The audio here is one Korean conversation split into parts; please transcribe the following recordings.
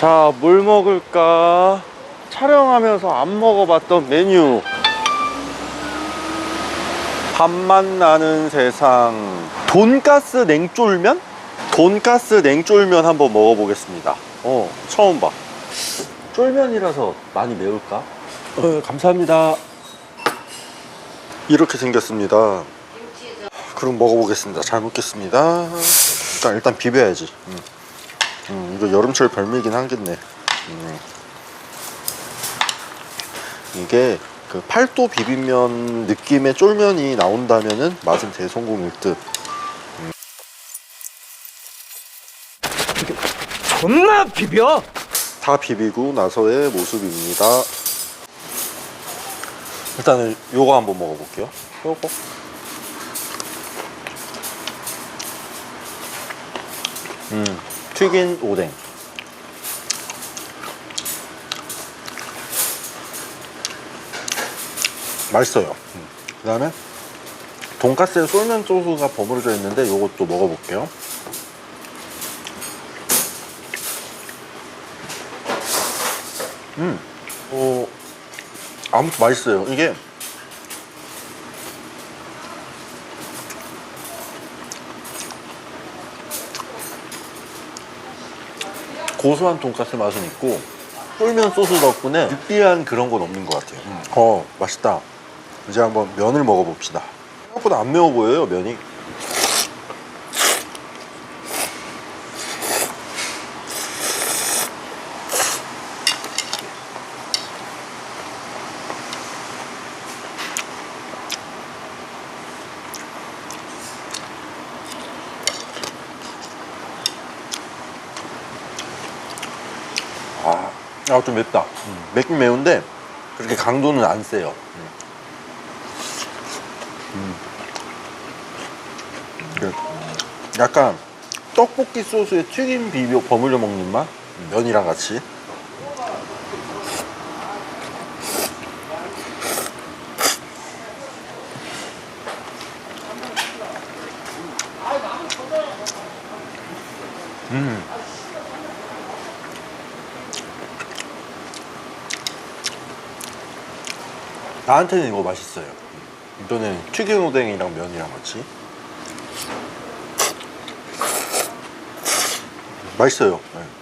자, 뭘 먹을까? 촬영하면서 안 먹어봤던 메뉴. 밥맛 나는 세상. 돈가스 냉쫄면? 돈가스 냉쫄면 한번 먹어보겠습니다. 어, 처음 봐. 쫄면이라서 많이 매울까? 어, 감사합니다. 이렇게 생겼습니다. 그럼 먹어보겠습니다. 잘 먹겠습니다. 일단, 일단 비벼야지. 음. 음, 이거 여름철 별미긴 하겠네. 음. 이게 그 팔도 비빔면 느낌의 쫄면이 나온다면은 맛은 대성공일 듯. 존나 비벼! 다 비비고 나서의 모습입니다. 일단은 요거 한번 먹어볼게요. 요거. 음, 튀긴 오뎅. 맛있어요. 음. 그 다음에 돈가스에 쏠면 소스가 버무려져 있는데 요것도 먹어볼게요. 음, 어, 아무튼 맛있어요. 이게 고소한 돈가스 맛은 있고 쫄면 소스 덕분에 느끼한 그런 건 없는 것 같아요. 음. 어, 맛있다. 이제 한번 면을 먹어봅시다. 생각보다 안 매워 보여요, 면이. 아, 아, 좀 맵다. 음, 맵긴 매운데 그렇게 강도는 안 세요. 음. 음. 그 약간 떡볶이 소스에 튀김 비벼 버무려 먹는 맛? 음, 면이랑 같이. 음. 나한테는 이거 맛있어요. 이거는 튀김 오뎅이랑 면이랑 같이. 맛있어요. 네.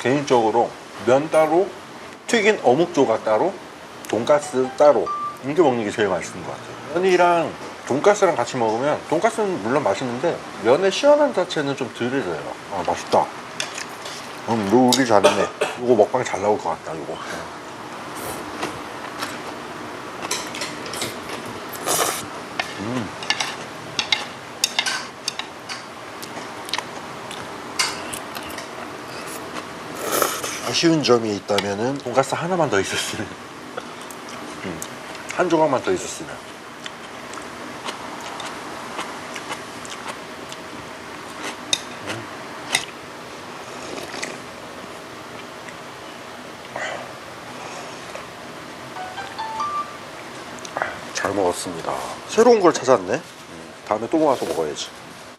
개인적으로 면 따로, 튀긴 어묵 조각 따로, 돈가스 따로 이렇게 먹는 게 제일 맛있는 것 같아요. 면이랑 돈가스랑 같이 먹으면 돈가스는 물론 맛있는데 면의 시원함 자체는 좀 덜해져요. 아 맛있다. 음, 요리 잘했네. 이거 먹방 잘 나올 것 같다. 이거. 음. 아쉬운 점이 있다면은 돈가스 하나만 더 있었으면 음, 한 조각만 더 있었으면 잘 먹었습니다. 새로운 걸 찾았네. 음, 다음에 또 모아서 먹어야지.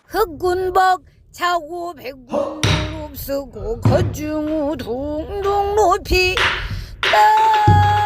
흑군박 차고 백군 없쓰고 거중우 동동 높이 따